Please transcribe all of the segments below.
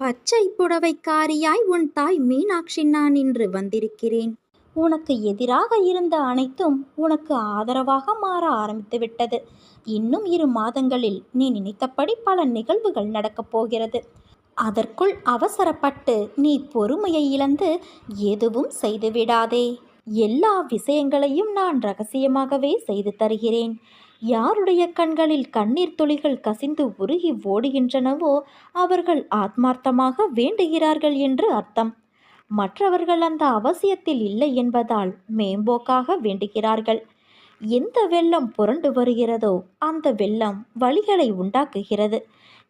பச்சை புடவைக்காரியாய் உன் தாய் மீனாட்சி நான் இன்று வந்திருக்கிறேன். உனக்கு எதிராக இருந்த அனைத்தும் உனக்கு ஆதரவாக மாற ஆரம்பித்து விட்டது. இன்னும் இரு மாதங்களில் நீ நினைத்தபடி பல நிகழ்வுகள் நடக்கப் போகிறது. அதற்குள் அவசரப்பட்டு நீ பொறுமையை இழந்து எதுவும் செய்துவிடாதே. எல்லா விஷயங்களையும் நான் ரகசியமாகவே செய்து தருகிறேன். யாருடைய கண்களில் கண்ணீர் துளிகள் கசிந்து உருகி ஓடுகின்றனவோ அவர்கள் ஆத்மார்த்தமாக வேண்டுகிறார்கள் என்று அர்த்தம். மற்றவர்கள் அந்த அவசியத்தில் இல்லை என்பதால் மேம்போக்காக வேண்டுகிறார்கள். எந்த வெள்ளம் புரண்டு வருகிறதோ அந்த வெள்ளம் வழிகளை உண்டாக்குகிறது.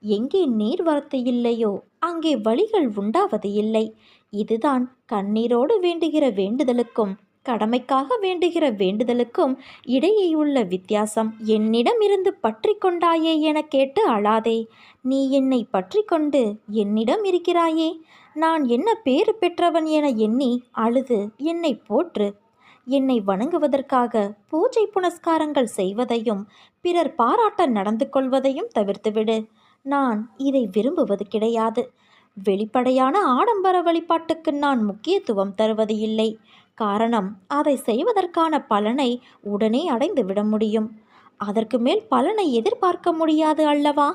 எங்கே நீர்வரத்து இல்லையோ அங்கே வழிகள் உண்டாவது இல்லை. இதுதான் கண்ணீரோடு வேண்டுகிற வேண்டுதலுக்கும் கடமைக்காக வேண்டுகிற வேண்டுதலுக்கும் இடையேயுள்ள வித்தியாசம் என்னிடம் இருந்து பற்றி கொண்டாயே என கேட்டு அழாதே. நீ என்னை பற்றி கொண்டு என்னிடம் இருக்கிறாயே? நான் என்ன பேறு பெற்றவன் என எண்ணி அழுது என்னை போற்று. என்னை வணங்குவதற்காக பூஜை புனஸ்காரங்கள் செய்வதையும் பிறர் பாராட்ட நடந்து கொள்வதையும் தவிர்த்துவிடு. நான் இதை விரும்புவது கிடையாது. வெளிப்படையான ஆடம்பர வழிபாட்டுக்கு நான் முக்கியத்துவம் தருவது இல்லை காரணம் அதை செய்வதற்கான பலனை உடனே அடைந்து விட முடியும். அதற்கு மேல் பலனை எதிர்பார்க்க முடியாது அல்லவா?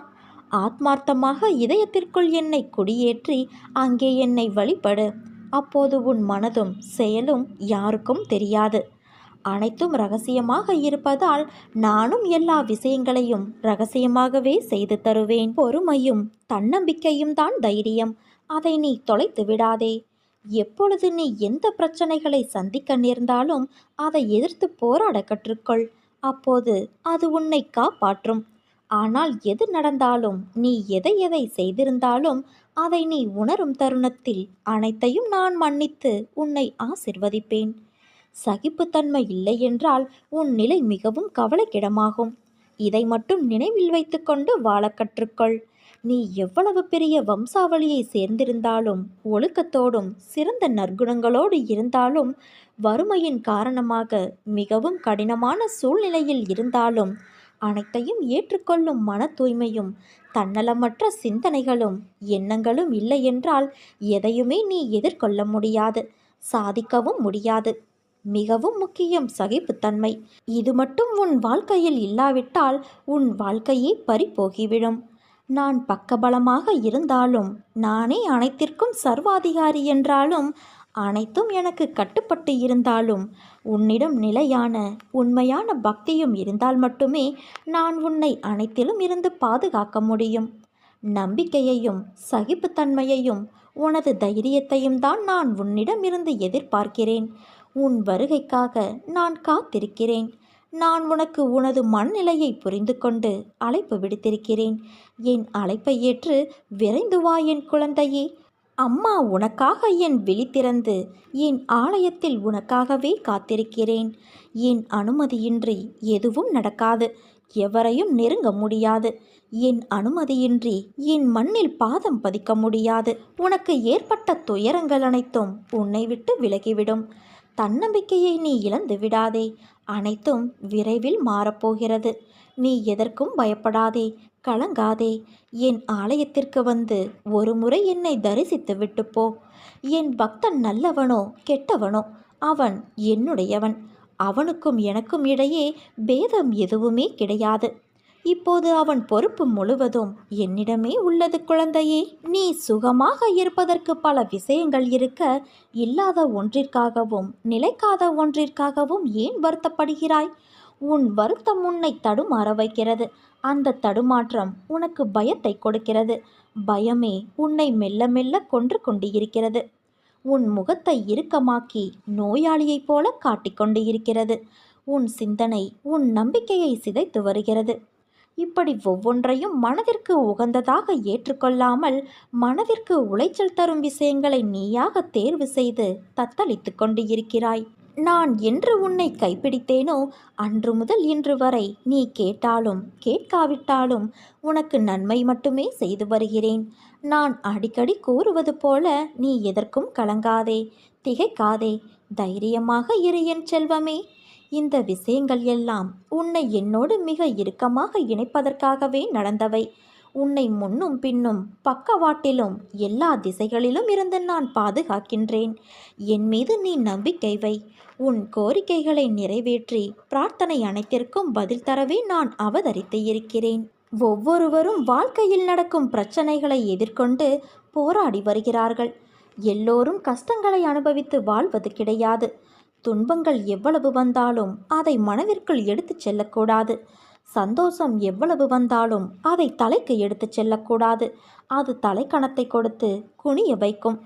ஆத்மார்த்தமாக இதயத்திற்குள் என்னை குடியேற்றி அங்கே என்னை வழிபடு. அப்போது உன் மனதும் செயலும் யாருக்கும் தெரியாது. அனைத்தும் ரகசியமாக இருப்பதால் நானும் எல்லா விஷயங்களையும் ரகசியமாகவே செய்து தருவேன். பொறுமையும் தன்னம்பிக்கையும் தான் தைரியம். அதை நீ தொலைத்து விடாதே. எப்பொழுது நீ எந்த பிரச்சனைகளை சந்திக்க நேர்ந்தாலும் அதை எதிர்த்து போராட கற்றுக்கொள். அப்போது அது உன்னை காப்பாற்றும். ஆனால் எது நடந்தாலும் நீ எதை எதை செய்திருந்தாலும் அதை நீ உணரும் தருணத்தில் அனைத்தையும் நான் மன்னித்து உன்னை ஆசிர்வதிப்பேன். சகிப்புத்தன்மை இல்லை என்றால் உன் நிலை மிகவும் கவலைக்கிடமாகும். இதை மட்டும் நினைவில் வைத்துக்கொண்டு வாழ கற்றுக்கொள். நீ எவ்வளவு பெரிய வம்சாவளியை சேர்ந்திருந்தாலும் ஒழுக்கத்தோடும் சிறந்த நற்குணங்களோடு இருந்தாலும் வறுமையின் காரணமாக மிகவும் கடினமான சூழ்நிலையில் இருந்தாலும் அனைத்தையும் ஏற்றுக்கொள்ளும் மன தூய்மையும் தன்னலமற்ற சிந்தனைகளும் எண்ணங்களும் இல்லை என்றால் எதையுமே நீ எதிர்கொள்ள முடியாது சாதிக்கவும் முடியாது. மிகவும் முக்கியம் சகிப்புத்தன்மை. இது மட்டும் உன் வாழ்க்கையில் இல்லாவிட்டால் உன் வாழ்க்கையே பறிபோகிவிடும். நான் பக்கபலமாக இருந்தாலும் நானே அனைத்திற்கும் சர்வாதிகாரி என்றாலும் அனைத்தும் எனக்கு கட்டுப்பட்டு இருந்தாலும் உன்னிடம் நிலையான உண்மையான பக்தியும் இருந்தால் மட்டுமே நான் உன்னை அனைத்திலும் இருந்து பாதுகாக்க முடியும். நம்பிக்கையையும் சகிப்புத்தன்மையையும் உனது தைரியத்தையும் தான் நான் உன்னிடம் இருந்து எதிர்பார்க்கிறேன். உன் வருகைக்காக நான் காத்திருக்கிறேன். நான் உனக்கு உனது மனநிலையை புரிந்து கொண்டு அழைப்பு விடுத்திருக்கிறேன். என் அழைப்பை ஏற்று விரைந்து வா என் குழந்தையே. அம்மா உனக்காக என் விழி திறந்து என் ஆலயத்தில் உனக்காகவே காத்திருக்கிறேன். என் அனுமதியின்றி எதுவும் நடக்காது. எவரையும் நெருங்க முடியாது. என் அனுமதியின்றி என் மண்ணில் பாதம் பதிக்க முடியாது. உனக்கு ஏற்பட்ட துயரங்கள் அனைத்தும் உன்னை விட்டு விலகிவிடும். தன்னம்பிக்கையை நீ இழந்து விடாதே. அனைத்தும் விரைவில் மாறப்போகிறது. நீ எதற்கும் பயப்படாதே. கலங்காதே. என் ஆலயத்திற்கு வந்து ஒரு முறை என்னை தரிசித்து விட்டுப்போ என் பக்தன் நல்லவனோ கெட்டவனோ அவன் என்னுடையவன். அவனுக்கும் எனக்கும் இடையே பேதம் எதுவுமே கிடையாது. இப்போது அவன் பொறுப்பு முழுவதும் என்னிடமே உள்ளது குழந்தையே. நீ சுகமாக இருப்பதற்கு பல விஷயங்கள் இருக்க இல்லாத ஒன்றிற்காகவும் நிலைக்காத ஒன்றிற்காகவும் ஏன் வருத்தப்படுகிறாய்? உன் வருத்தம் உன்னை தடுமாற வைக்கிறது. அந்த தடுமாற்றம் உனக்கு பயத்தை கொடுக்கிறது. பயமே உன்னை மெல்ல மெல்ல கொன்று கொண்டு இருக்கிறது உன் முகத்தை இறுக்கமாக்கி நோயாளியைப் போல காட்டிக்கொண்டு இருக்கிறது உன் சிந்தனை உன் நம்பிக்கையை சிதைத்து வருகிறது. இப்படி ஒவ்வொன்றையும் மனதிற்கு உகந்ததாக ஏற்றுக்கொள்ளாமல் மனதிற்கு உளைச்சல் தரும் விஷயங்களை நீயாக தேர்வு செய்து தத்தளித்து கொண்டு இருக்கிறாய் நான் என்று உன்னை கைப்பிடித்தேனோ அன்று முதல் இன்று வரை நீ கேட்டாலும் கேட்காவிட்டாலும் உனக்கு நன்மை மட்டுமே செய்து வருகிறேன். நான் அடிக்கடி கூறுவது போல நீ எதற்கும் கலங்காதே திகைக்காதே தைரியமாக இரு என் செல்வமே. இந்த விஷயங்கள் எல்லாம் உன்னை என்னோடு மிக இறுக்கமாக இணைப்பதற்காகவே நடந்தவை. உன்னை முன்னும் பின்னும் பக்கவாட்டிலும் எல்லா திசைகளிலும் இருந்து நான் பாதுகாக்கின்றேன். என் மீது நீ நம்பிக்கை வை. உன் கோரிக்கைகளை நிறைவேற்றி பிரார்த்தனை அனைத்திற்கும் பதில் தரவே நான் அவதரித்து இருக்கிறேன். ஒவ்வொருவரும் வாழ்க்கையில் நடக்கும் பிரச்சனைகளை எதிர்கொண்டு போராடி வருகிறார்கள். எல்லோரும் கஷ்டங்களை அனுபவித்து வாழ்வது கிடையாது. துன்பங்கள் எவ்வளவு வந்தாலும் அதை மனதிற்குள் எடுத்துச் செல்லக்கூடாது. சந்தோஷம் எவ்வளவு வந்தாலும் அதை தலைக்கு எடுத்துச் செல்லக்கூடாது. அது தலைக்கணத்தை கொடுத்து குனிய வைக்கும்.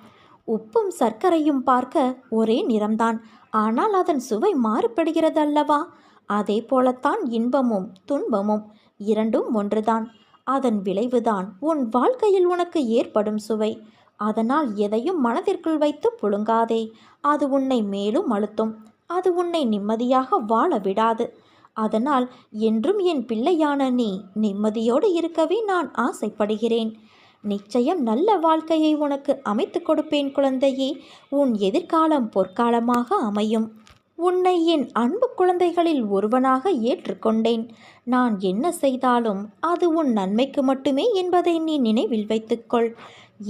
உப்பும் சர்க்கரையும் பார்க்க ஒரே நிறம்தான். ஆனால் அதன் சுவை மாறுபடுகிறது அல்லவா அதே போலத்தான் இன்பமும் துன்பமும் இரண்டும் ஒன்றுதான். அதன் விளைவுதான் உன் வாழ்க்கையில் உனக்கு ஏற்படும் சுவை. அதனால் எதையும் மனதிற்குள் வைத்து புழுங்காதே. அது உன்னை மேலும் அழுத்தும். அது உன்னை நிம்மதியாக வாழ விடாது. அதனால் என்றும் என் பிள்ளையான நீ நிம்மதியோடு இருக்கவே நான் ஆசைப்படுகிறேன். நிச்சயம் நல்ல வாழ்க்கையை உனக்கு அமைத்து கொடுப்பேன் குழந்தையே. உன் எதிர்காலம் பொற்காலமாக அமையும். உன்னை என் அன்பு குழந்தைகளில் ஒருவனாக ஏற்றுக்கொண்டேன். நான் என்ன செய்தாலும் அது உன் நன்மைக்கு மட்டுமே என்பதை நீ நினைவில் வைத்துக்கொள்.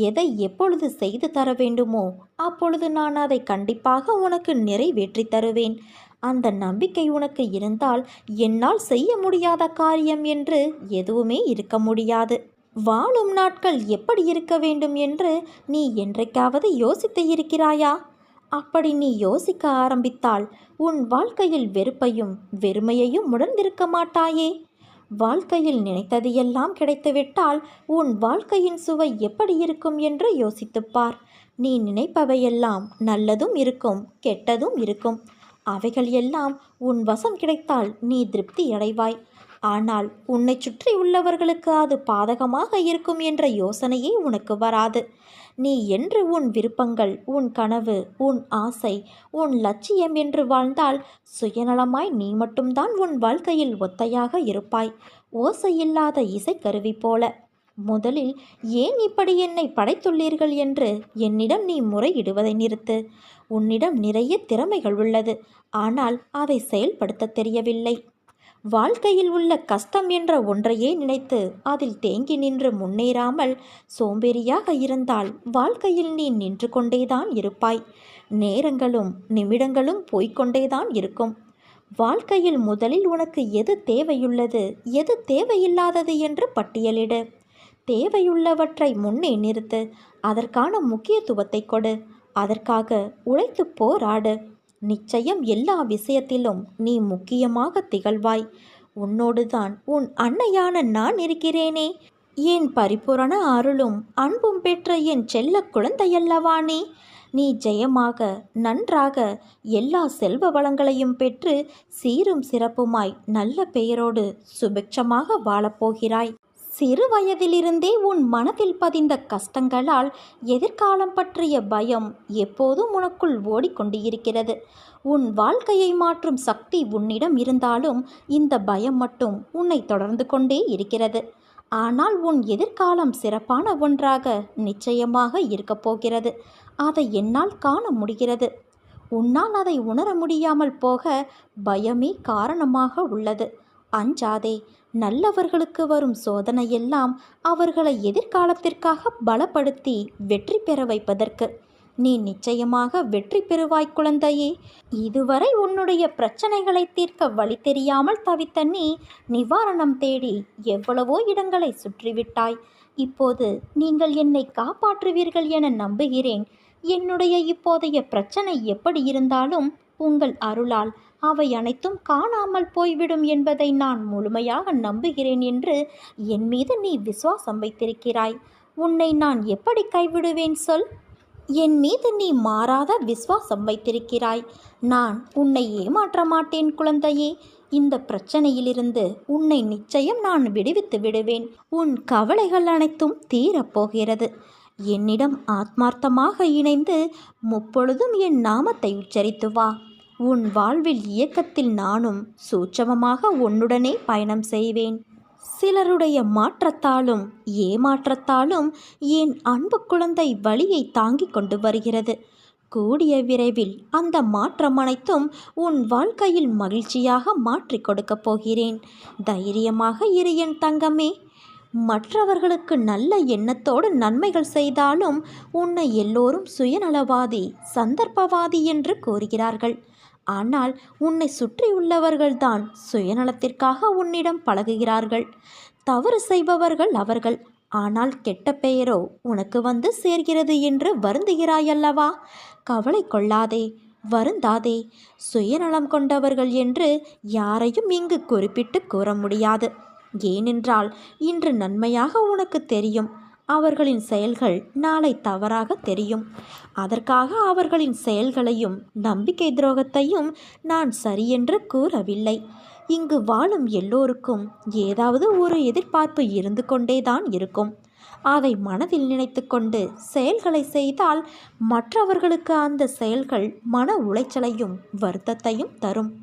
எதை எப்பொழுது செய்து தர வேண்டுமோ அப்பொழுது நான் அதை கண்டிப்பாக உனக்கு நிறைவேற்றி தருவேன். அந்த நம்பிக்கை உனக்கு இருந்தால் என்னால் செய்ய முடியாத காரியம் என்று எதுவுமே இருக்க முடியாது. வாழும் நாட்கள் எப்படி இருக்க வேண்டும் என்று நீ என்றைக்காவது யோசித்து இருக்கிறாயா? அப்படி நீ யோசிக்க ஆரம்பித்தால் உன் வாழ்க்கையில் வெறுப்பையும் வெறுமையையும் உணர்ந்திருக்க மாட்டாயே? வாழ்க்கையில் நினைத்தது எல்லாம் கிடைத்துவிட்டால் உன் வாழ்க்கையின் சுவை எப்படி இருக்கும் என்று யோசித்துப் பார் நீ நினைப்பவையெல்லாம் நல்லதும் இருக்கும் கெட்டதும் இருக்கும். அவைகள் எல்லாம் உன் வசம் கிடைத்தால் நீ திருப்தி அடைவாய். ஆனால் உன்னை சுற்றி உள்ளவர்களுக்கு அது பாதகமாக இருக்கும் என்ற யோசனையே உனக்கு வராது. நீ என்று உன் விருப்பங்கள் உன் கனவு உன் ஆசை உன் லட்சியம் என்று வாழ்ந்தால் சுயநலமாய் நீ மட்டும்தான் உன் வாழ்க்கையில் ஒத்தையாக இருப்பாய். ஓசையில்லாத இசைக்கருவி போல. முதலில் ஏன் இப்படி என்னை படைத்துள்ளீர்கள் என்று என்னிடம் நீ முறையிடுவதை நிறுத்து. உன்னிடம் நிறைய திறமைகள் உள்ளது. ஆனால் அதை செயல்படுத்த தெரியவில்லை. வாழ்க்கையில் உள்ள கஷ்டம் என்ற ஒன்றையே நினைத்து அதில் தேங்கி நின்று முன்னேறாமல் சோம்பேறியாக இருந்தால் வாழ்க்கையில் நீ நின்று கொண்டேதான் இருப்பாய். நேரங்களும் நிமிடங்களும் போய்கொண்டேதான் இருக்கும். வாழ்க்கையில் முதலில் உனக்கு எது தேவையுள்ளது எது தேவையில்லாதது என்று பட்டியலிடு. தேவையுள்ளவற்றை முன்னே நிறுத்து அதற்கான முக்கியத்துவத்தை கொடு அதற்காக உழைத்து போராடு. நிச்சயம் எல்லா விஷயத்திலும் நீ முக்கியமாக திகழ்வாய். உன்னோடுதான் உன் அன்னையான நான் இருக்கிறேனே. என் பரிபூரண அருளும் அன்பும் பெற்ற என் செல்ல குழந்தையல்லவா நீ. நீ ஜெயமாக நன்றாக எல்லா செல்வ வளங்களையும் பெற்று சீரும் சிறப்புமாய் நல்ல பெயரோடு சுபிக்ஷமாக வாழப்போகிறாய். சிறு வயதிலிருந்தே உன் மனதில் பதிந்த கஷ்டங்களால் எதிர்காலம் பற்றிய பயம் எப்போதும் உனக்குள் ஓடிக்கொண்டு இருக்கிறது உன் வாழ்க்கையை மாற்றும் சக்தி உன்னிடம் இருந்தாலும் இந்த பயம் மட்டும் உன்னை தொடர்ந்து கொண்டே இருக்கிறது. ஆனால் உன் எதிர்காலம் சிறப்பான ஒன்றாக நிச்சயமாக இருக்கப் போகிறது. அதை என்னால் காண முடிகிறது. உன்னால் அதை உணர முடியாமல் போக பயமே காரணமாக உள்ளது. அஞ்சாதே நல்லவர்களுக்கு வரும் சோதனையெல்லாம் அவர்களை எதிர்காலத்திற்காக பலப்படுத்தி வெற்றி பெற வைப்பதற்கு. நீ நிச்சயமாக வெற்றி பெறுவாய் குழந்தையே. இதுவரை உன்னுடைய பிரச்சனைகளை தீர்க்க வழி தெரியாமல் தவித்த நீ நிவாரணம் தேடி எவ்வளவோ இடங்களை சுற்றிவிட்டாய். இப்போது நீங்கள் என்னை காப்பாற்றுவீர்கள் என நம்புகிறேன். என்னுடைய இப்போதைய பிரச்சனை எப்படி இருந்தாலும் உங்கள் அருளால் அவை அனைத்தும் காணாமல் போய்விடும் என்பதை நான் முழுமையாக நம்புகிறேன் என்று என் மீது நீ விசுவாசம் வைத்திருக்கிறாய். உன்னை நான் எப்படி கைவிடுவேன் சொல்? என் மீது நீ மாறாத விசுவாசம் வைத்திருக்கிறாய். நான் உன்னை ஏமாற்ற மாட்டேன் குழந்தையே. இந்த பிரச்சனையிலிருந்து உன்னை நிச்சயம் நான் விடுவித்து விடுவேன். உன் கவலைகள் அனைத்தும் தீரப்போகிறது என்னிடம் ஆத்மார்த்தமாக இணைந்து முப்பொழுதும் என் நாமத்தை உச்சரித்து வா. உன் வாழ்வில் இயக்கத்தில் நானும் சூட்சமமாக உன்னுடனே பயணம் செய்வேன். சிலருடைய மாற்றத்தாலும் ஏமாற்றத்தாலும் என் அன்பு குழந்தை வழியை தாங்கிக் கொண்டு வருகிறது. கூடிய விரைவில் அந்த மாற்றம் அனைத்தும் உன் வாழ்க்கையில் மகிழ்ச்சியாக மாற்றி கொடுக்கப் போகிறேன். தைரியமாக இரு என் தங்கமே. மற்றவர்களுக்கு நல்ல எண்ணத்தோடு நன்மைகள் செய்தாலும் உன்னை எல்லோரும் சுயநலவாதி சந்தர்ப்பவாதி என்று கூறுகிறார்கள். ஆனால் உன்னை சுற்றியுள்ளவர்கள்தான் சுயநலத்திற்காக உன்னிடம் பழகுகிறார்கள். தவறு செய்பவர்கள் அவர்கள். ஆனால் கெட்ட பெயரோ உனக்கு வந்து சேர்கிறது என்று வருந்துகிறாயல்லவா? கவலை கொள்ளாதே வருந்தாதே. சுயநலம் கொண்டவர்கள் என்று யாரையும் இங்கு குறிப்பிட்டு கூற முடியாது. ஏனென்றால் இன்று நன்மையாக உனக்கு தெரியும். அவர்களின் செயல்கள் நாளை தவறாக தெரியும். அதற்காக அவர்களின் செயல்களையும் நம்பிக்கை துரோகத்தையும் நான் சரியென்று கூறவில்லை. இங்கு வாழும் எல்லோருக்கும் ஏதாவது ஒரு எதிர்பார்ப்பு இருந்து கொண்டேதான் இருக்கும். அதை மனதில் நினைத்து கொண்டு செயல்களை செய்தால் மற்றவர்களுக்கு அந்த செயல்கள் மன உளைச்சலையும் வருத்தத்தையும் தரும்.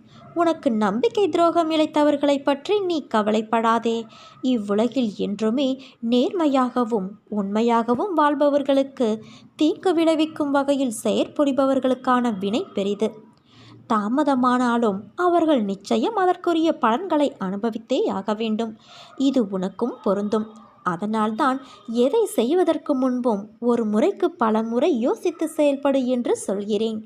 உனக்கு நம்பிக்கை துரோகம் இழைத்தவர்களை பற்றி நீ கவலைப்படாதே. இவ்வுலகில் என்றுமே நேர்மையாகவும் உண்மையாகவும் வாழ்பவர்களுக்கு தீங்கு விளைவிக்கும் வகையில் செயற்புரிபவர்களுக்கான வினை பெரிது. தாமதமானாலும் அவர்கள் நிச்சயம் அதற்குரிய பலன்களை அனுபவித்தே ஆக வேண்டும். இது உனக்கும் பொருந்தும். அதனால்தான் எதை செய்வதற்கு முன்பும் ஒரு முறைக்கு பல முறை யோசித்து செயல்படு என்று சொல்கிறேன்.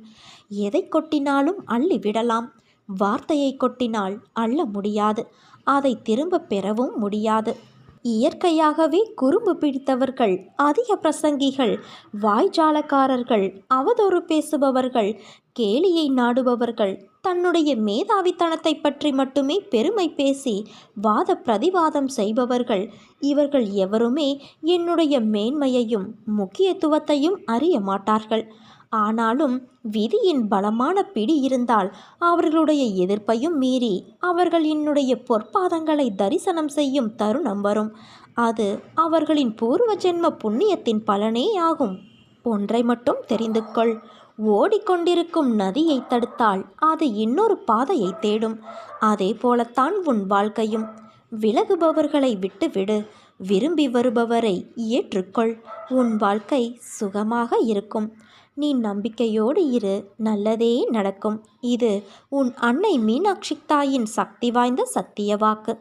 எதை கொட்டினாலும் அள்ளி விடலாம் வார்த்தையை கொட்டினால் அள்ள முடியாது. அதை திரும்ப பெறவும் முடியாது. இயற்கையாகவே குறும்பு பிடித்தவர்கள் அதிக பிரசங்கிகள் வாய்ஜாலக்காரர்கள் அவதொரு பேசுபவர்கள் கேலியை நாடுபவர்கள் தன்னுடைய மேதாவித்தனத்தை பற்றி மட்டுமே பெருமை பேசி வாத பிரதிவாதம் செய்பவர்கள் இவர்கள் எவருமே என்னுடைய மேன்மையையும் முக்கியத்துவத்தையும் அறிய மாட்டார்கள். ஆனாலும் விதியின் பலமான பிடி இருந்தால் அவர்களுடைய எதிர்ப்பையும் மீறி அவர்கள் என்னுடைய பொற்பாதங்களை தரிசனம் செய்யும் தருணம் வரும். அது அவர்களின் பூர்வ ஜென்ம புண்ணியத்தின் பலனே ஆகும். ஒன்றை மட்டும் தெரிந்து கொள். ஓடிக்கொண்டிருக்கும் நதியை தடுத்தால் அது இன்னொரு பாதையை தேடும். அதே போலத்தான் உன் வாழ்க்கையும். விலகுபவர்களை விட்டுவிடு. விரும்பி வருபவரை ஏற்றுக்கொள். உன் வாழ்க்கை சுகமாக இருக்கும். நீ நம்பிக்கையோடு இரு நல்லதே நடக்கும். இது உன் அன்னை மீனாட்சி தாயின் சக்தி வாய்ந்த சத்திய வாக்கு.